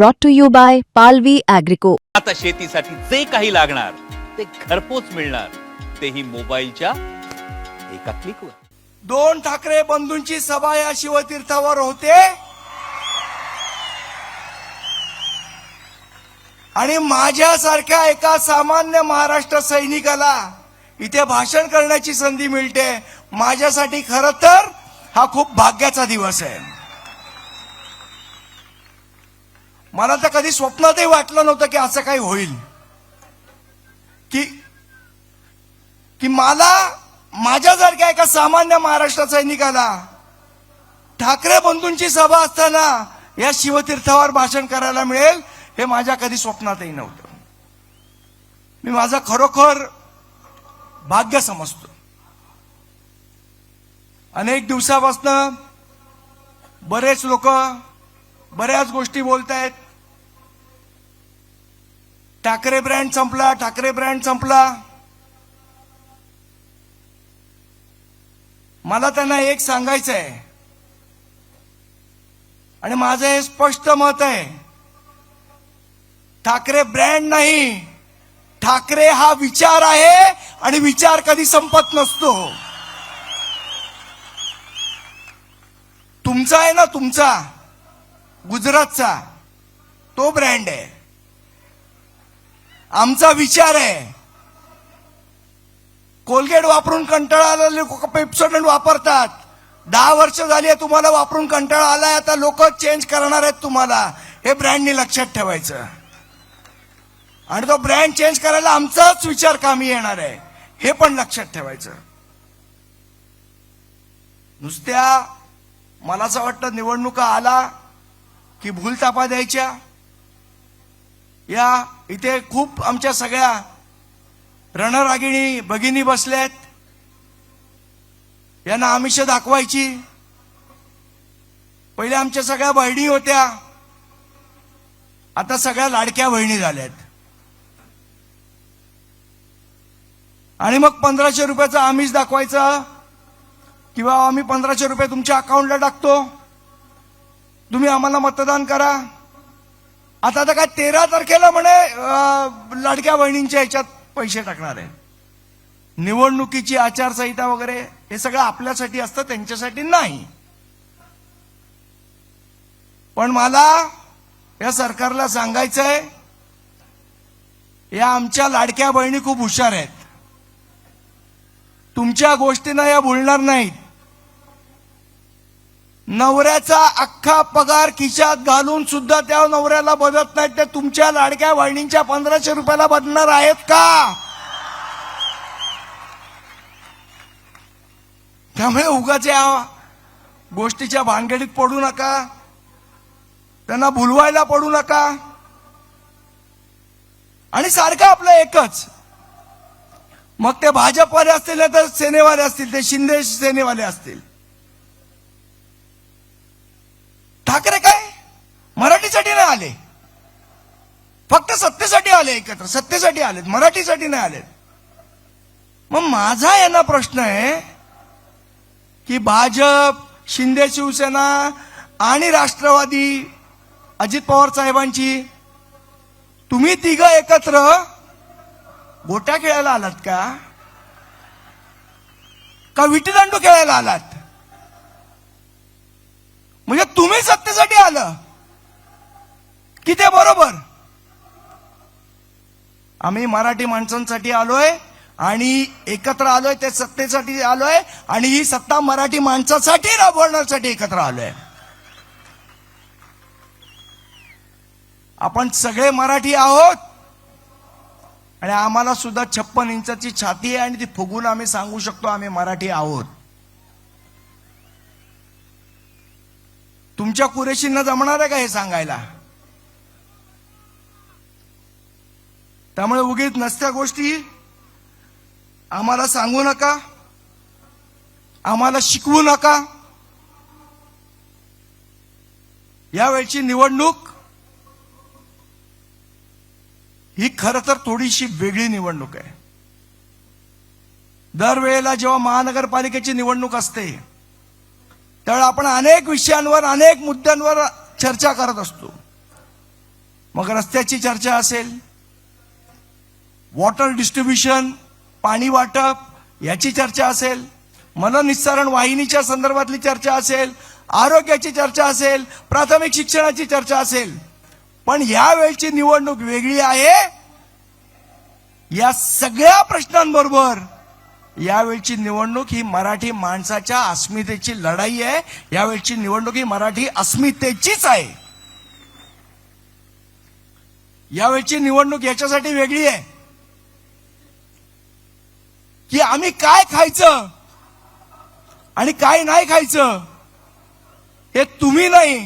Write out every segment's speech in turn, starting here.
brought to you by Palvi Agrico. आता शेतीसाठी जे काही लागणार ते घरपोच मिळणार. तेही मोबाईलच्या एका क्लिकवर. दोन ठाकरे बंधूंची सभा या शिवतीर्थावर होते. आणि माझ्यासारख्या एका सामान्य महाराष्ट्र सैनिकाला इथे भाषण करण्याची संधी मिळते. माझ्यासाठी खर तर हा खूप भाग्याचा दिवस आहे. मला तर कधी स्वप्नातही वाटलं नव्हतं की असं काही होईल. की की मला माझ्यासारख्या एका सामान्य महाराष्ट्र सैनिकाला ठाकरे बंधूंची सभा असताना या शिवतीर्थावर भाषण करायला मिळेल हे माझ्या कधी स्वप्नातही नव्हतं. मी माझं खरोखर भाग्य समजतो. अनेक दिवसापासनं बरेच लोक बऱ्याच गोष्टी बोलतायत. ठाकरे ब्रँड संपला ठाकरे ब्रँड संपला. मला त्यांना एक सांगायचं आहे आणि माझं हे स्पष्ट मत आहे. ठाकरे ब्रँड नाही. ठाकरे हा विचार आहे आणि विचार कधी संपत नसतो. तुमचा आहे ना तुमचा. गुजरातचा. तो ब्रँड आहे. आमचा विचार आहे. कोलगेट वापरून कंटाळा आला लोक पेप्सोडंट वापरतात. दहा वर्ष झाली आहे तुम्हाला वापरून कंटाळा आलाय आता लोक चेंज करणार आहेत तुम्हाला. हे ब्रँडनी लक्षात ठेवायचं. आणि तो ब्रँड चेंज करायला आमचाच विचार कामी येणार आहे. हे पण लक्षात ठेवायचं. नुसत्या मला असं वाटतं निवडणुका आला की भूलतापा द्यायच्या? या इथे खूप आमच्या सगळ्या रणरागिणी भगिनी बसल्यात यांना आमिष दाखवायची. पहिले आमच्या सगळ्या बहिणी होत्या. आता सगळ्या लाडक्या बहिणी झाल्यात. आणि मग पंधराशे रुपयाचं आमिष दाखवायचं किंवा आम्ही पंधराशे रुपये तुमच्या अकाउंटला टाकतो. तुम्ही आम्हाला मतदान करा. आता तर काय तेरा तारखेला म्हणे लाडक्या बहिणींच्या ह्याच्यात पैसे टाकणार आहे. निवडणुकीची आचारसंहिता वगैरे हे सगळं आपल्यासाठी असतं त्यांच्यासाठी नाही. पण मला या सरकारला सांगायचंय या आमच्या लाडक्या बहिणी खूप हुशार आहेत. तुमच्या गोष्टींना या बोलणार नाहीत. नवऱ्याचा अख्खा पगार खिशात घालून सुद्धा त्या नवऱ्याला बदत नाहीत. ते तुमच्या लाडक्या बहिणींच्या पंधराशे रुपयाला बदणार आहेत का? त्यामुळे उगाच या गोष्टीच्या भानगडीत पडू नका. त्यांना भुलवायला पडू नका. आणि सारखं आपलं एकच. मग ते भाजपवाले असतील तर सेनेवाले असतील ते शिंदे सेनेवाले असतील. ठाकरे काय? मराठीसाठी नाही आले. फक्त सत्तेसाठी आले एकत्र. सत्तेसाठी आलेत मराठीसाठी नाही आलेत. मग माझा यांना प्रश्न आहे की भाजप शिंदे शिवसेना आणि राष्ट्रवादी अजित पवार साहेबांची तुम्ही तिघ एकत्र गोट्या खेळायला आलात का? का विटीदांडू खेळायला आलात? म्हणजे तुम्ही सत्तेसाठी आलं. कि ते बरोबर? आम्ही मराठी माणसांसाठी आलोय आणि एकत्र आलोय ते सत्तेसाठी आलोय आणि ही सत्ता मराठी माणसासाठी राबवण्यासाठी एकत्र आलोय. आपण सगळे मराठी आहोत. आणि आम्हाला सुद्धा छप्पन इंचाची छाती आहे आणि ती फुगून आम्ही सांगू शकतो आम्ही मराठी आहोत. तुमच्या कुरेशींना जमणार आहे का हे सांगायला? त्यामुळे उगीच नसत्या गोष्टी. आम्हाला सांगू नका. आम्हाला शिकवू नका. यावेळची निवडणूक ही खरं तर थोडीशी वेगळी निवडणूक आहे. दरवेळेला जेव्हा महानगरपालिकेची निवडणूक असते त्यावेळी आपण अनेक विषयांवर अनेक मुद्द्यांवर चर्चा करत असतो. मग रस्त्याची चर्चा असेल वॉटर डिस्ट्रीब्युशन पाणी वाटप याची चर्चा असेल मननिस्सारण वाहिनीच्या संदर्भातली चर्चा असेल आरोग्याची चर्चा असेल प्राथमिक शिक्षणाची चर्चा असेल पण यावेळची निवडणूक वेगळी आहे. या सगळ्या प्रश्नांबरोबर यावेळची निवडणूक ही मराठी माणसाच्या अस्मितेची लढाई आहे. यावेळची निवडणूक ही मराठी अस्मितेचीच आहे. यावेळची निवडणूक याच्यासाठी वेगळी आहे. की आम्ही काय खायचं आणि काय नाही खायचं हे तुम्ही नाही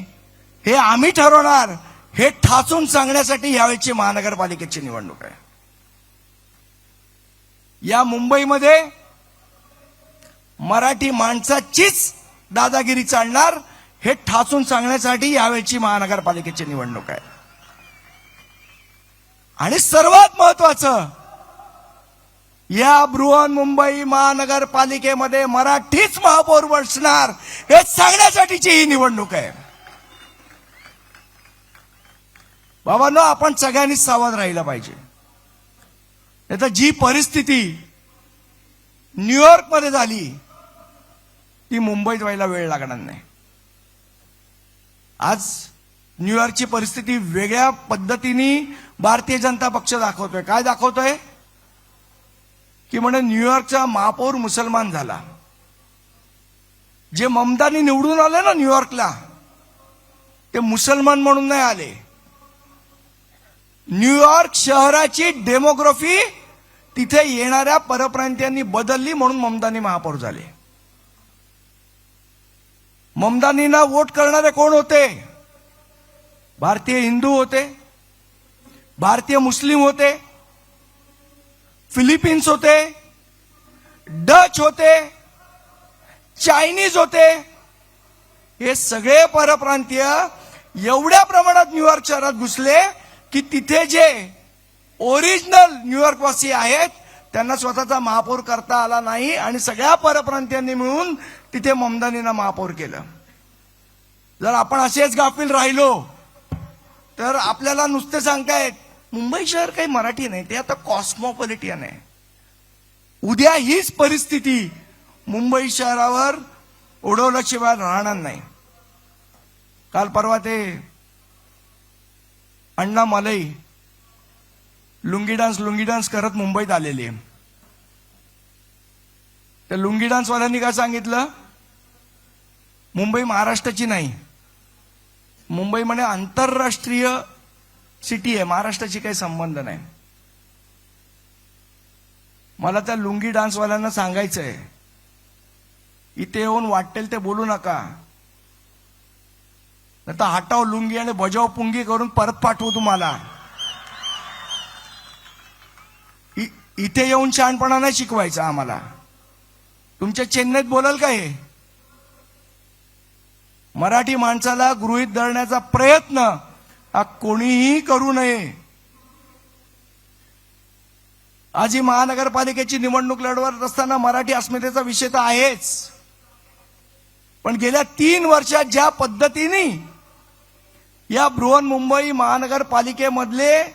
हे आम्ही ठरवणार हे ठाचून सांगण्यासाठी यावेळची महानगरपालिकेची निवडणूक आहे. या मुंबईमध्ये मराठी माणसाचीच दादागिरी चालणार हे ठासून सांगण्यासाठी यावेळची महानगरपालिकेची निवडणूक आहे. आणि सर्वात महत्वाचं या बृहन मुंबई महानगरपालिकेमध्ये मराठीच महापौर बसणार हे सांगण्यासाठीची ही निवडणूक आहे. बाबांनो आपण सगळ्यांनी सावध राहिलं पाहिजे. नाही तर जी परिस्थिती न्यूयॉर्कमध्ये झाली ती मुंबईत व्हायला वेळ लागणार नाही. आज न्यूयॉर्कची परिस्थिती वेगळ्या पद्धतीने भारतीय जनता पक्ष दाखवतोय. काय दाखवतोय? की म्हणे न्यूयॉर्कचा महापौर मुसलमान झाला. जे ममतानी निवडून आले ना न्यूयॉर्कला ते मुसलमान म्हणून नाही आले. न्यूयॉर्क शहराची डेमोग्राफी तिथे येणाऱ्या परप्रांतीयांनी बदलली म्हणून ममदानी महापौर झाले. ममदानींना वोट करणारे कोण होते? भारतीय हिंदू होते भारतीय मुस्लिम होते फिलिपिन्स होते डच होते चायनीज होते हे सगळे परप्रांतीय एवढ्या प्रमाणात न्यूयॉर्क शहरात घुसले की तिथे जे ओरिजिनल न्यूयॉर्कवासी आहेत त्यांना स्वतःचा महापौर करता आला नाही आणि सगळ्या परप्रांतीयांनी मिळून तिथे ममदानींना महापौर केलं. जर आपण असेच गाफील राहिलो तर आपल्याला नुसते सांगतायत मुंबई शहर काही मराठी नाही ते आता कॉस्मोपॉलिटियन आहे. उद्या हीच परिस्थिती मुंबई शहरावर उडवल्याशिवाय राहणार नाही. काल परवा ते अण्णा मलई लुंगी डान्स लुंगी डान्स करत मुंबईत आलेले. त्या लुंगी डान्सवाल्यांनी काय सांगितलं? मुंबई महाराष्ट्राची नाही. मुंबई म्हणे आंतरराष्ट्रीय सिटी आहे महाराष्ट्राची काही संबंध नाही. मला त्या लुंगी डान्सवाल्यांना सांगायचं आहे इथे येऊन वाटेल ते बोलू नका. नाही तर हटाव लुंगी आणि बजाव पुंगी करून परत पाठवू तुम्हाला. इ- इथे येऊन शहाणपणा नाही शिकवायचा आम्हाला. तुमच्या चेन्नईत बोलाल का हे? मराठी माणसाला गृहीत धरण्याचा प्रयत्न हा कोणीही करू नये. आज ही महानगरपालिकेची निवडणूक लढवत असताना मराठी अस्मितेचा विषय तर आहेच. पण गेल्या तीन वर्षात ज्या पद्धतीने या बृहन मुंबई महानगरपालिकेमधले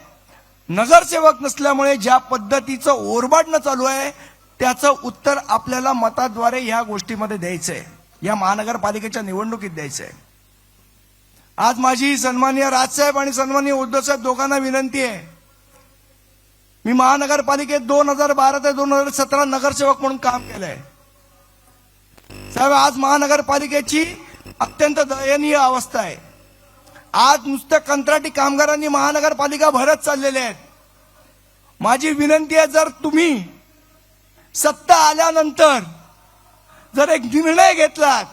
नगरसेवक नसल्यामुळे ज्या पद्धतीचं ओरबाडणं चालू आहे त्याचं उत्तर आपल्याला मताद्वारे या गोष्टीमध्ये द्यायचंय. या महानगरपालिकेच्या निवडणुकीत द्यायचंय. आज माझी सन्माननीय राजसाहेब आणि सन्माननीय उद्धवसाहेब दोघांना विनंती आहे. मी महानगरपालिकेत दोन हजार बारा ते दोन हजार सतरा नगरसेवक म्हणून काम केलंय. साहेब आज महानगरपालिकेची अत्यंत दयनीय अवस्था आहे. आज नुसत्या कंत्राटी कामगारांनी महानगरपालिका भरत चाललेले आहेत. माझी विनंती आहे जर तुम्ही सत्ता आल्यानंतर जर एक निर्णय घेतलात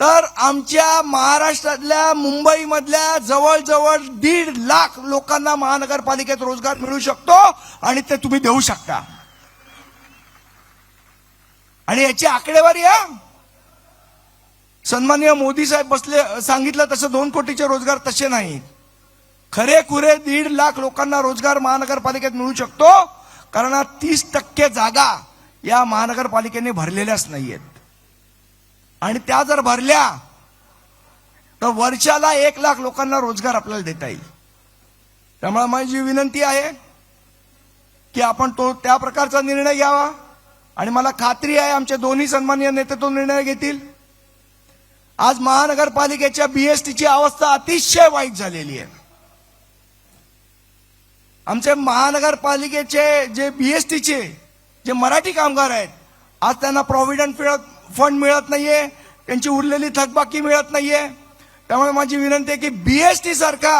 तर आमच्या महाराष्ट्रातल्या मुंबईमधल्या जवळजवळ दीड लाख लोकांना महानगरपालिकेत रोजगार मिळू शकतो आणि ते तुम्ही देऊ शकता. आणि याची आकडेवारी आहे सन्माननीय मोदी साहेब बसले सांगितलं तसं दोन कोटीचे रोजगार तसे नाहीत. खरे खुरे दीड लाख लोकांना रोजगार महानगरपालिकेत मिळू शकतो कारण तीस टक्के जागा या महानगरपालिकेने भरलेल्याच नाहीयेत. आणि त्या जर भरल्या तर वर्षाला एक लाख लोकांना रोजगार आपल्याला देता येईल. त्यामुळे माझी विनंती आहे की आपण तो त्या प्रकारचा निर्णय घ्यावा. आणि मला खात्री आहे आमचे दोन्ही सन्माननीय नेते तो निर्णय घेतील. आज महानगरपालिकेच्या बीएसटीची अवस्था अतिशय वाईट झालेली आहे. आमचे महानगरपालिकेचे जे बीएसटीचे जे मराठी कामगार आहेत आज त्यांना प्रॉव्हिडंट फंड मिळत नाहीये त्यांची उरलेली थकबाकी मिळत नाहीये. त्यामुळे माझी विनंती आहे की बीएसटी सारखा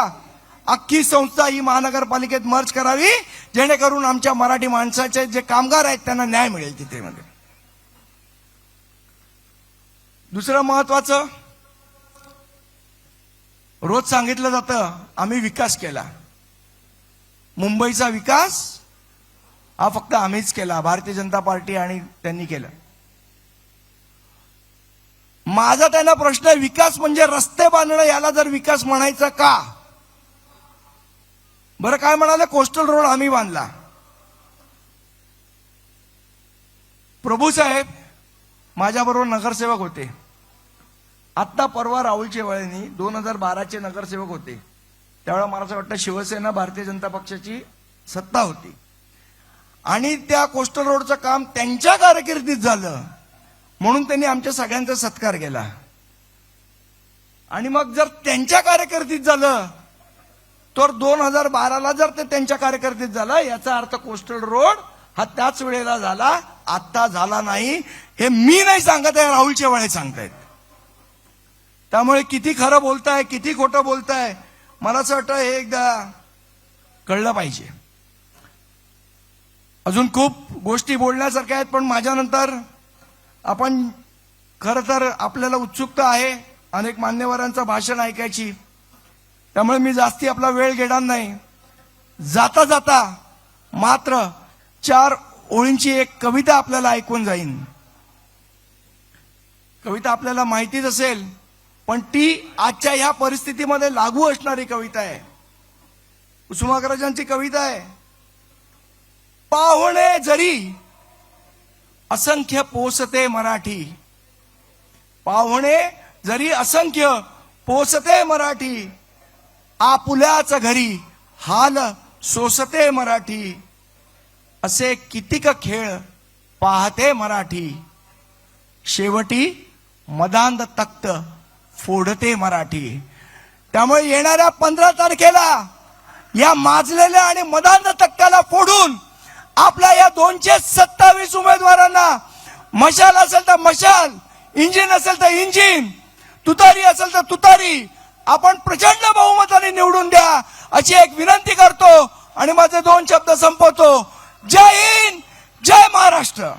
अख्खी संस्था ही महानगरपालिकेत मर्ज करावी जेणेकरून आमच्या मराठी माणसाचे जे कामगार आहेत त्यांना न्याय मिळेल तिथे मध्ये. दुसरं महत्वाचं रोज सांगितलं जातं आम्ही विकास केला. मुंबईचा विकास हा फक्त आम्हीच केला भारतीय जनता पार्टी आणि त्यांनी केलं. माझा त्यांना प्रश्न आहे, विकास म्हणजे रस्ते बांधणं याला जर विकास म्हणायचा का? बरं काय म्हणाले? कोस्टल रोड आम्ही बांधला. प्रभू साहेब माझ्याबरोबर नगरसेवक होते. आत्ता परवा राहुल शेवाळेंनी दोन हजार बाराचे नगरसेवक होते. त्यावेळेला मला असं वाटतं शिवसेना भारतीय जनता पक्षाची सत्ता होती. आणि त्या कोस्टल रोडचं काम त्यांच्या कारकिर्दीत झालं. म्हणून त्यांनी आमच्या सगळ्यांचा सत्कार केला. आणि मग जर त्यांच्या कार्यकर्तीत झालं तर दोन हजार बाराला जर ते त्यांच्या कार्यकर्तीत झालं याचा अर्थ कोस्टल रोड हा त्याच वेळेला झाला आत्ता झाला नाही. हे मी नाही सांगत आहे राहुल चेवाळे सांगतायत. त्यामुळे किती खरं बोलताय किती खोटं बोलताय मला असं वाटतं हे एकदा कळलं पाहिजे. अजून खूप गोष्टी बोलण्यासारख्या आहेत पण माझ्यानंतर आपण खरं तर आपल्याला उत्सुकता आहे अनेक मान्यवरांचं भाषण ऐकायची. त्यामुळे मी जास्ती आपला वेळ घेणार नाही. जाता जाता मात्र चार ओळींची एक कविता आपल्याला ऐकून जाईन. कविता आपल्याला माहितीच असेल पण ती आजच्या ह्या परिस्थितीमध्ये लागू असणारी कविता आहे. कुसुमाग्रजांची कविता आहे. पाहुणे जरी असंख्य पोसते मराठी पाहुणे जरी असंख्य पोसते मराठी आपुल्याच घरी हाल सोसते मराठी. असे कितीक खेळ पाहते मराठी. शेवटी मदांध तक्त फोडते मराठी. त्यामुळे येणाऱ्या पंधरा तारखेला या माजलेल्या आणि मदांध तक्त्याला फोडून आपल्या या दोनशे सत्तावीस उमेदवारांना मशाल असेल तर मशाल इंजिन असेल तर इंजिन तुतारी असेल तर तुतारी आपण प्रचंड बहुमताने निवडून द्या अशी एक विनंती करतो आणि माझे दोन शब्द संपवतो. जय हिंद जय महाराष्ट्र.